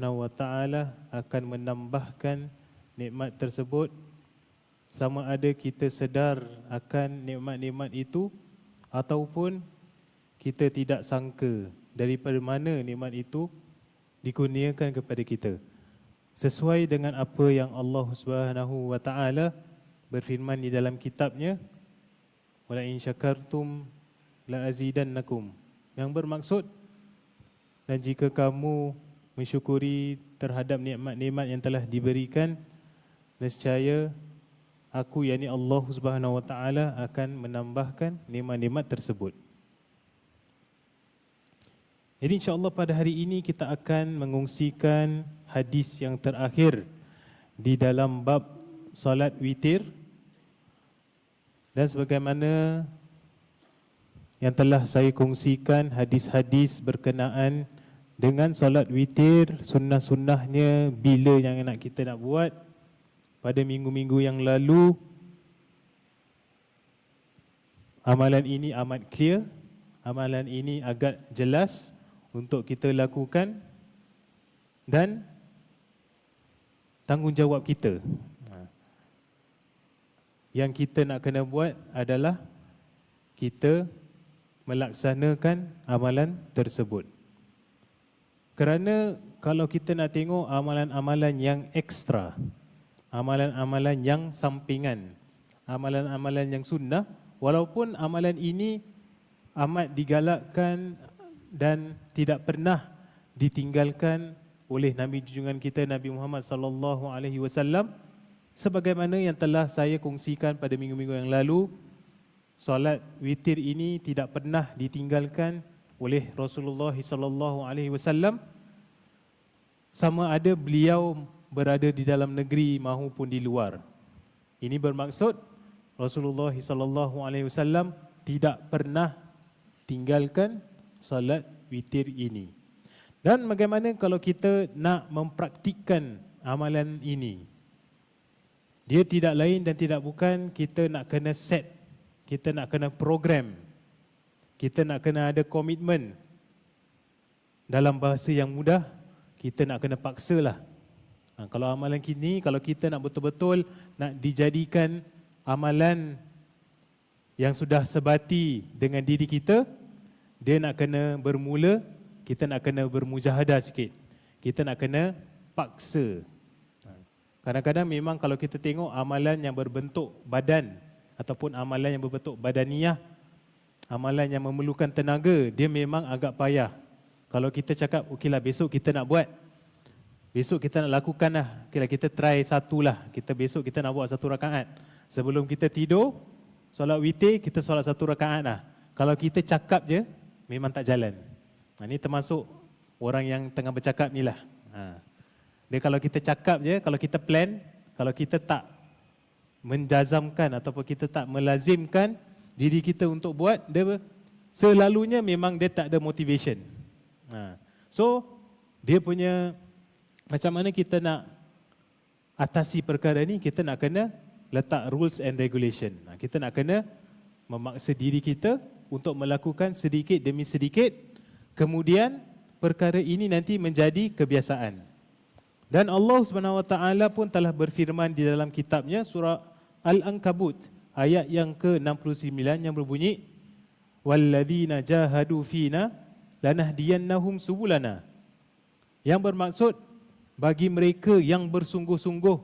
Subhanahu wa taala akan menambahkan nikmat tersebut. Sama ada kita sedar akan nikmat-nikmat itu ataupun kita tidak sangka daripada mana nikmat itu dikurniakan kepada kita. Sesuai dengan apa yang Allah Subhanahu wa taala berfirman di dalam kitabnya wala in syakartum la azidannakum. Yang bermaksud dan jika kamu mensyukuri terhadap nikmat-nikmat yang telah diberikan nescaya aku yakni Allah Subhanahu wa taala akan menambahkan nikmat-nikmat tersebut. Jadi insya-Allah pada hari ini kita akan mengungsikan hadis yang terakhir di dalam bab solat witir dan sebagaimana yang telah saya kongsikan hadis-hadis berkenaan dengan solat witir sunnah-sunnahnya bila yang nak kita nak buat pada minggu-minggu yang lalu amalan ini amat clear amalan ini agak jelas untuk kita lakukan dan tanggungjawab kita ha. yang kita nak kena buat adalah kita melaksanakan amalan tersebut kerana kalau kita nak tengok amalan-amalan yang ekstra, amalan-amalan yang sampingan, amalan-amalan yang sunnah, walaupun amalan ini amat digalakkan dan tidak pernah ditinggalkan oleh Nabi junjungan kita Nabi Muhammad sallallahu alaihi wasallam sebagaimana yang telah saya kongsikan pada minggu-minggu yang lalu solat witir ini tidak pernah ditinggalkan oleh Rasulullah sallallahu alaihi wasallam sama ada beliau berada di dalam negeri maupun di luar. Ini bermaksud Rasulullah sallallahu alaihi wasallam tidak pernah tinggalkan solat witir ini. Dan bagaimana kalau kita nak mempraktikkan amalan ini? Dia tidak lain dan tidak bukan kita nak kena set, kita nak kena program, kita nak kena ada komitmen dalam bahasa yang mudah kita nak kena paksa lah. Ha, kalau amalan kini, kalau kita nak betul-betul nak dijadikan amalan yang sudah sebati dengan diri kita, dia nak kena bermula, kita nak kena bermujahadah sikit. Kita nak kena paksa. Ha, kadang-kadang memang kalau kita tengok amalan yang berbentuk badan ataupun amalan yang berbentuk badaniah, amalan yang memerlukan tenaga, dia memang agak payah. Kalau kita cakap, okeylah besok kita nak buat. Besok kita nak lakukan lah. Okeylah kita try satu lah. Kita besok kita nak buat satu rakaat. Sebelum kita tidur, solat witir, kita solat satu rakaat lah. Kalau kita cakap je, memang tak jalan. Nah, ini termasuk orang yang tengah bercakap ni lah. Ha. Dia kalau kita cakap je, kalau kita plan, kalau kita tak menjazamkan ataupun kita tak melazimkan diri kita untuk buat, dia selalunya memang dia tak ada motivation. Ha. So dia punya macam mana kita nak atasi perkara ni kita nak kena letak rules and regulation. Ha. Kita nak kena memaksa diri kita untuk melakukan sedikit demi sedikit kemudian perkara ini nanti menjadi kebiasaan. Dan Allah Subhanahu Wa Taala pun telah berfirman di dalam kitabnya surah Al-Ankabut ayat yang ke-69 yang berbunyi walladzina jahadu fina lanahdiyannahum subulana. Yang bermaksud bagi mereka yang bersungguh-sungguh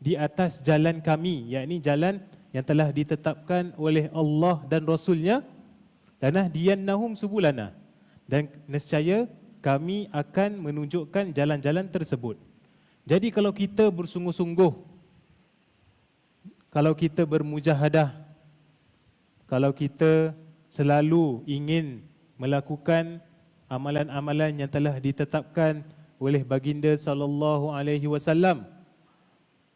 di atas jalan kami, yakni jalan yang telah ditetapkan oleh Allah dan Rasulnya, lanahdiyannahum subulana. Dan nescaya kami akan menunjukkan jalan-jalan tersebut. Jadi kalau kita bersungguh-sungguh, kalau kita bermujahadah, kalau kita selalu ingin melakukan amalan-amalan yang telah ditetapkan oleh baginda sallallahu alaihi wasallam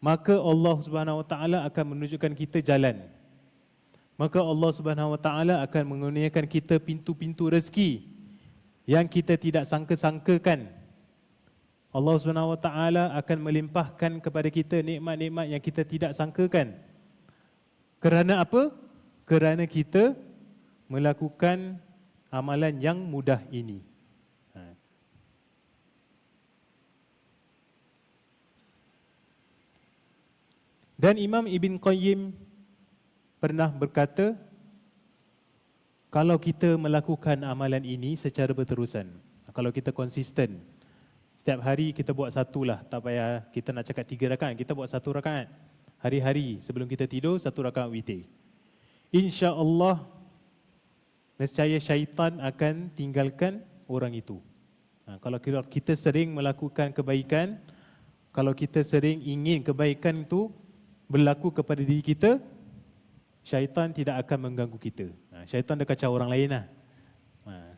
maka Allah Subhanahu wa taala akan menunjukkan kita jalan. Maka Allah Subhanahu wa taala akan mengurniakan kita pintu-pintu rezeki yang kita tidak sangka-sangkakan Allah Subhanahu Wa Taala akan melimpahkan kepada kita nikmat-nikmat yang kita tidak sangkakan. Kerana apa? Kerana kita melakukan amalan yang mudah ini. Ha. Dan Imam Ibn Qayyim pernah berkata, kalau kita melakukan amalan ini secara berterusan, kalau kita konsisten, setiap hari kita buat satu lah, tak payah kita nak cakap tiga rakaat, kita buat satu rakaat. Hari-hari sebelum kita tidur, satu rakaat witir. Insya Allah, nescaya syaitan akan tinggalkan orang itu. Ha, kalau kita sering melakukan kebaikan, kalau kita sering ingin kebaikan itu berlaku kepada diri kita, syaitan tidak akan mengganggu kita. Ha, syaitan dah kacau orang lain lah. Ha,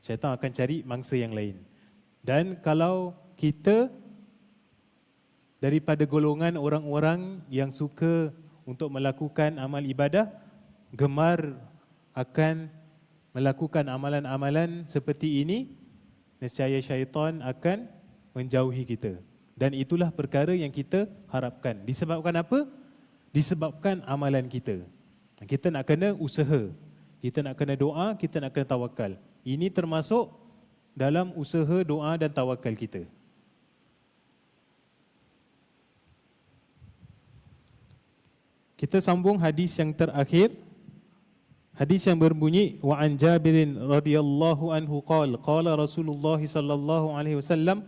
syaitan akan cari mangsa yang lain. Dan kalau kita daripada golongan orang-orang yang suka untuk melakukan amal ibadah, gemar akan melakukan amalan-amalan seperti ini, nescaya syaitan akan menjauhi kita. Dan itulah perkara yang kita harapkan. Disebabkan apa? Disebabkan amalan kita. Kita nak kena usaha. Kita nak kena doa, kita nak kena tawakal. Ini termasuk dalam usaha doa dan tawakal kita. Kita sambung hadis yang terakhir. Hadis yang berbunyi wa an Jabir radhiyallahu anhu qala qala Rasulullah sallallahu alaihi wasallam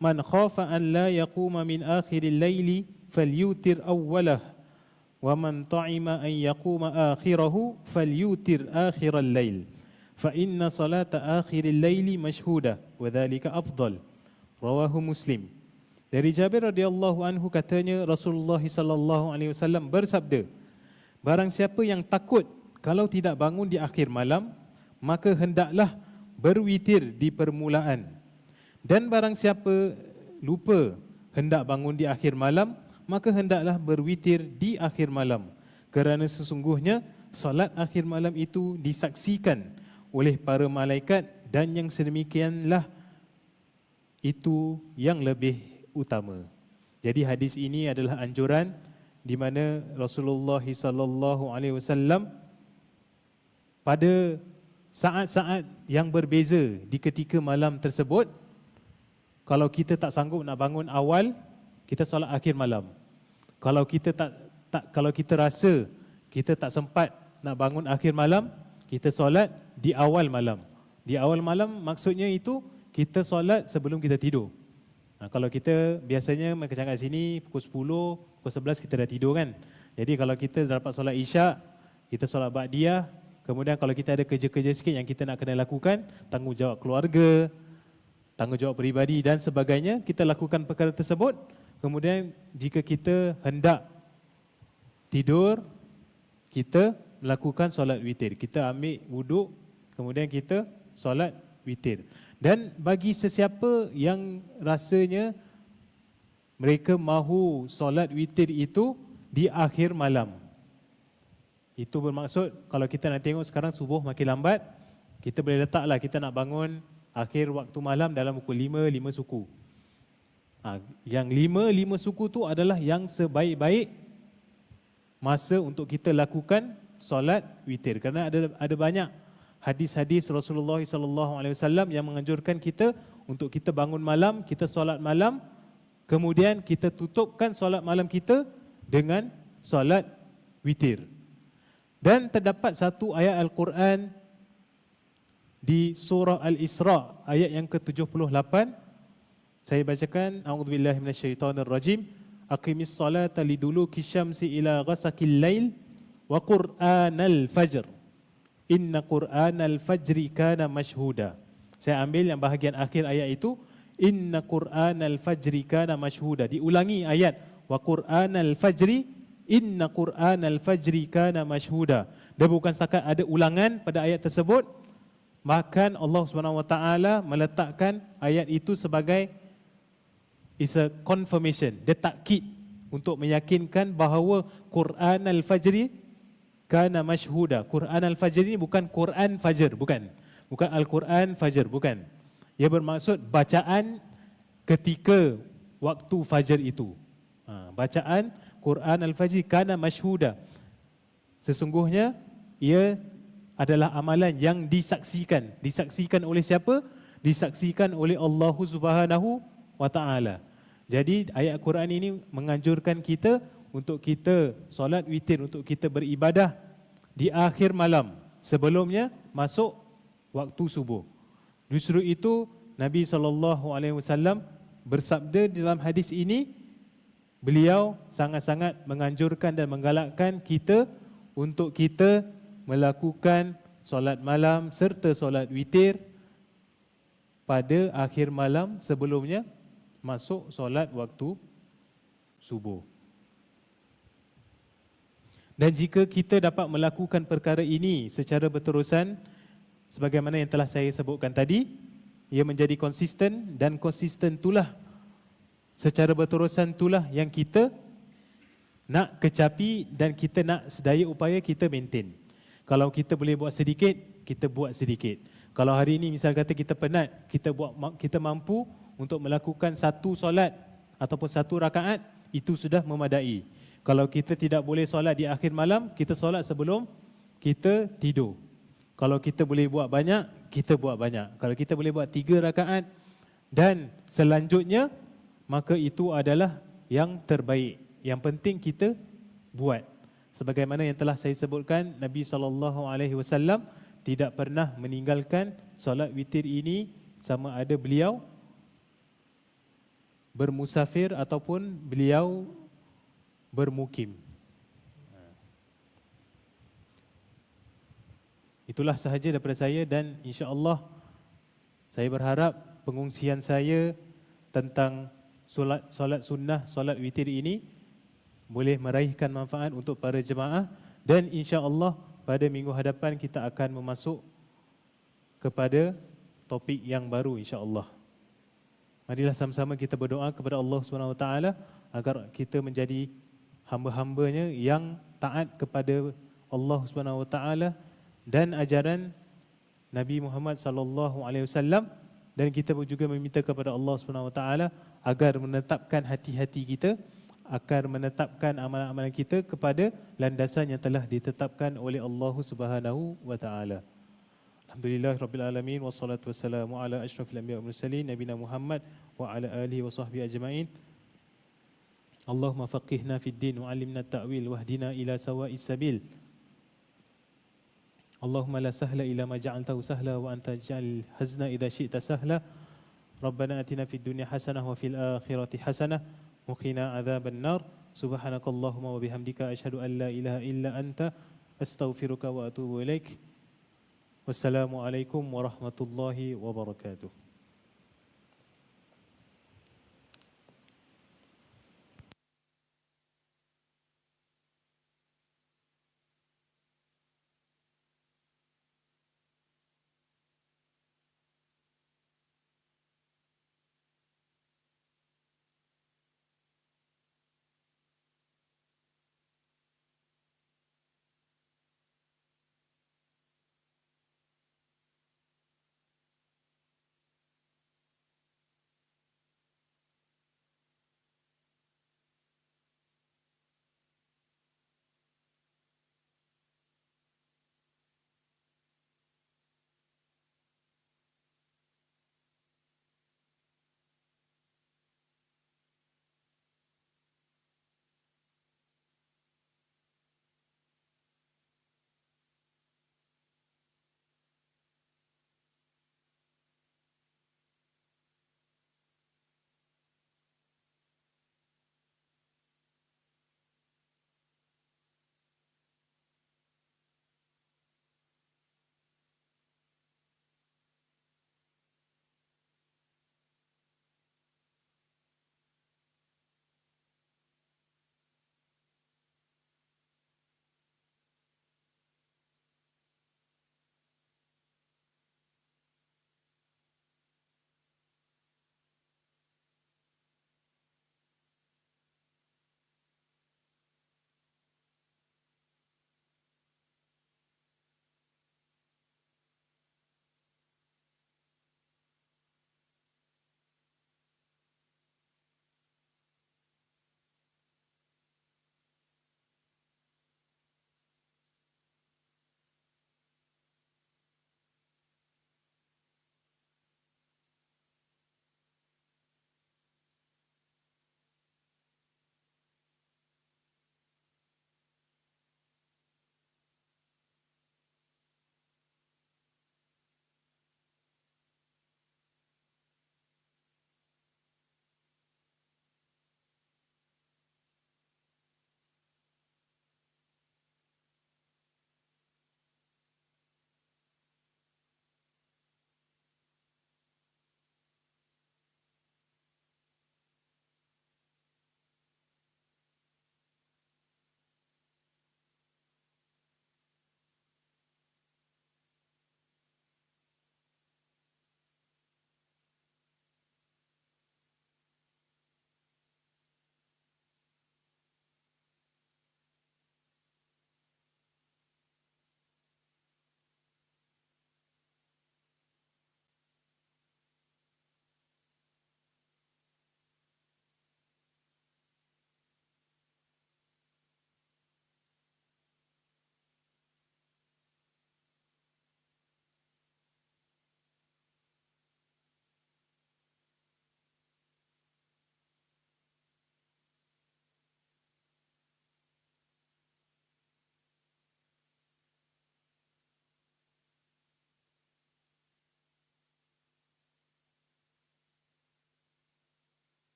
man khafa an la yaquma min akhir al-laili falyutir awwalah wa man ta'ima an yaquma akhirahu falyutir akhir al-lail fa inna salata akhiril laili mashhuda wa dhalika afdal. Rawahu muslim. Dari Jabir radhiyallahu anhu katanya Rasulullah sallallahu alaihi wasallam bersabda Barang siapa yang takut kalau tidak bangun di akhir malam maka hendaklah berwitir di permulaan. Dan barang siapa lupa hendak bangun di akhir malam maka hendaklah berwitir di akhir malam. Kerana sesungguhnya solat akhir malam itu disaksikan oleh para malaikat dan yang sedemikianlah itu yang lebih utama. Jadi hadis ini adalah anjuran di mana Rasulullah sallallahu alaihi wasallam pada saat-saat yang berbeza di ketika malam tersebut kalau kita tak sanggup nak bangun awal kita solat akhir malam kalau kita tak tak kalau kita rasa kita tak sempat nak bangun akhir malam, kita solat di awal malam. Di awal malam maksudnya itu kita solat sebelum kita tidur. Nah, kalau kita biasanya macam kat sini pukul 10, pukul 11 kita dah tidur kan. Jadi kalau kita dapat solat Isyak, kita solat Ba'diyah, kemudian kalau kita ada kerja-kerja sikit yang kita nak kena lakukan, tanggungjawab keluarga, tanggungjawab peribadi dan sebagainya, kita lakukan perkara tersebut, Kemudian jika kita hendak tidur, kita melakukan solat witir. Kita ambil wuduk, kemudian kita solat witir. Dan bagi sesiapa yang rasanya mereka mahu solat witir itu di akhir malam. Itu bermaksud kalau kita nak tengok sekarang subuh makin lambat, kita boleh letaklah kita nak bangun akhir waktu malam dalam pukul 5, 5 suku. Ha, yang lima, lima suku tu adalah yang sebaik-baik masa untuk kita lakukan solat witir. Kerana ada ada banyak hadis-hadis Rasulullah sallallahu alaihi wasallam yang menganjurkan kita untuk kita bangun malam, kita solat malam, kemudian kita tutupkan solat malam kita dengan solat witir. Dan terdapat satu ayat Al-Quran di surah Al-Isra ayat yang ke-78 saya bacakan a'udzubillahi minasyaitonirrajim. Aqimis salata liduluki syamsi ila ghasaqil lail wa qur'anal fajr. Inna qur'anal fajri kana mashhuda. Saya ambil yang bahagian akhir ayat itu Inna qur'anal fajri kana mashhuda. Diulangi ayat wa qur'anal fajri inna qur'anal fajri kana mashhuda. Dia bukan setakat ada ulangan pada ayat tersebut, bahkan Allah Subhanahu wa taala meletakkan ayat itu sebagai is a confirmation, dia takkid untuk meyakinkan bahawa Quran Al-Fajri kana mashhuda. Quran Al-Fajr ini bukan Quran Fajr, bukan. Bukan Al-Quran Fajr, bukan. Ia bermaksud bacaan ketika waktu Fajr itu. Ha, bacaan Quran Al-Fajr kana mashhuda. Sesungguhnya ia adalah amalan yang disaksikan. Disaksikan oleh siapa? Disaksikan oleh Allah Subhanahu wa taala. Jadi ayat Quran ini menganjurkan kita untuk kita solat witir untuk kita beribadah di akhir malam sebelumnya masuk waktu subuh. Justru itu Nabi SAW bersabda dalam hadis ini beliau sangat-sangat menganjurkan dan menggalakkan kita untuk kita melakukan solat malam serta solat witir pada akhir malam sebelumnya masuk solat waktu subuh. Dan jika kita dapat melakukan perkara ini secara berterusan sebagaimana yang telah saya sebutkan tadi, ia menjadi konsisten dan konsisten itulah secara berterusan itulah yang kita nak kecapi dan kita nak sedaya upaya kita maintain. Kalau kita boleh buat sedikit, kita buat sedikit. Kalau hari ini misal kata kita penat, kita buat kita mampu untuk melakukan satu solat ataupun satu rakaat, itu sudah memadai. Kalau kita tidak boleh solat di akhir malam, kita solat sebelum kita tidur. Kalau kita boleh buat banyak, kita buat banyak. Kalau kita boleh buat tiga rakaat dan selanjutnya, maka itu adalah yang terbaik. Yang penting kita buat. Sebagaimana yang telah saya sebutkan, Nabi SAW tidak pernah meninggalkan solat witir ini sama ada beliau bermusafir ataupun beliau bermukim. Itulah sahaja daripada saya dan insya-Allah saya berharap pengungsian saya tentang solat solat sunnah, solat witir ini boleh meraihkan manfaat untuk para jemaah dan insya-Allah pada minggu hadapan kita akan memasuk kepada topik yang baru insya-Allah. Marilah sama-sama kita berdoa kepada Allah Subhanahu Wa Taala agar kita menjadi hamba-hambanya yang taat kepada Allah Subhanahu Wa Taala dan ajaran Nabi Muhammad sallallahu alaihi wasallam dan kita juga meminta kepada Allah Subhanahu Wa Taala agar menetapkan hati-hati kita agar menetapkan amalan-amalan kita kepada landasan yang telah ditetapkan oleh Allah Subhanahu wa taala. Alhamdulillah rabbil alamin wassalatu wassalamu ala asyrafil anbiya'i wal mursalin nabiyina Muhammad wa ala alihi wa sahbihi ajma'in. اللهم فقهنا في الدين وعلمنا التأويل واهدنا إلى سواء السبيل. اللهم لا سهل إلا ما جعلته سهلا وأنت جعل الحزن إذا شئت سهلا. ربنا أتنا في الدنيا حسنة وفي الآخرة حسنة وقنا عذاب النار. سبحانك اللهم وبحمدك أشهد أن لا إله إلا أنت أستغفرك وأتوب إليك. والسلام عليكم ورحمة الله وبركاته.